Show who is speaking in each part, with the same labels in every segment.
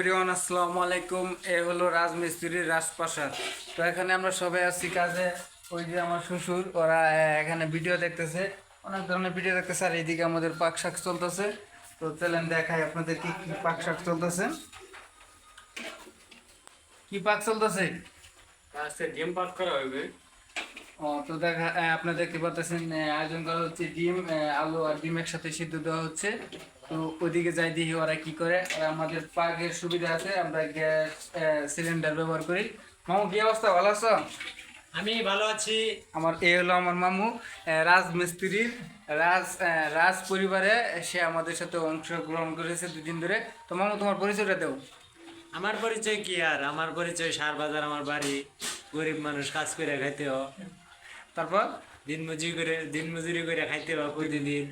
Speaker 1: Everyone, আসসালামু আলাইকুম। এ হলো রাজমিস্ত্রির রাজপ্রাসাদ। তো এখানে আমরা সবাই আছি কাজে। ওই যে আমার শ্বশুর, ওরা এখানে ভিডিও দেখতেছে। অনেক ধরনের ভিডিও দেখতেছে। আর এইদিকে আমাদের পাক শাক চলতেছে। তো চলেন দেখাই আপনাদের কি কি পাক শাক চলতেছে। কি পাক চলতেছে?
Speaker 2: আজকে ডিম পাক করা হবে
Speaker 1: তো দেখা আপনারা দেখতে পাচ্ছেন আয়োজন করা হচ্ছে ডিম আলু আর ডিমের সাথে সিদ্ধ দেওয়া হচ্ছে। তো ওইদিকে যাই দেখি ওরা কি করে। আর আমাদের পাকের সুবিধা আছে আমরা গ্যাস সিলিন্ডার ব্যবহার করি। মামু কি অবস্থা? ভালো আছো?
Speaker 2: আমি ভালো আছি।
Speaker 1: আমার এ হলো আমার মামু রাজমিস্ত্রির রাজ রাজ পরিবারে সে আমাদের সাথে অংশগ্রহণ করেছে দুদিন ধরে। তো মামু তোমার পরিচয়টা দেও।
Speaker 2: আমার পরিচয় কি আর? আমার পরিচয় সার বাজার আমার বাড়ি। গরিব মানুষ কাজ করে খাইতে হয়।
Speaker 1: তারপর
Speaker 2: দিন মজুরি করে দিন মজুরি করে খাইতে হয় প্রতিদিন।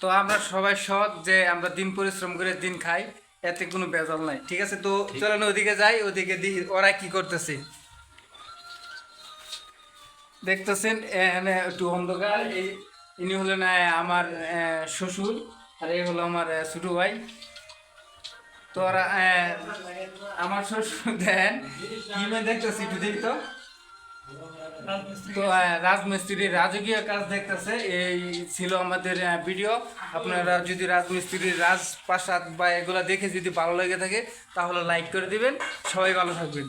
Speaker 1: তো আমরা সবাই সৎ যে আমরা দিন পরিশ্রম করে দিন খাই এতে কোনো বেজাল নাই ঠিক আছে? তো চলেন ওদিকে যাই ওদিকে ওরা কি করতেছে? দেখতেছেন এখানে একটু অন্ধকার এই ইনি হলেন আমার শ্বশুর আর এই হলো আমার ছোট ভাই। তো ওরা আহ, আমার শ্বশুর দেন কি দেখতেছি একটু দেখি তো। তো রাজমিস্ত্রির রাজকীয় কাজ দেখতেছে। এই ছিল আমাদের ভিডিও আপনারা যদি রাজমিস্ত্রির রাজপ্রাসাদ বা এগুলো দেখে যদি ভালো লেগে থাকে, তাহলে লাইক করে দিবেন। সবাই ভালো থাকবেন।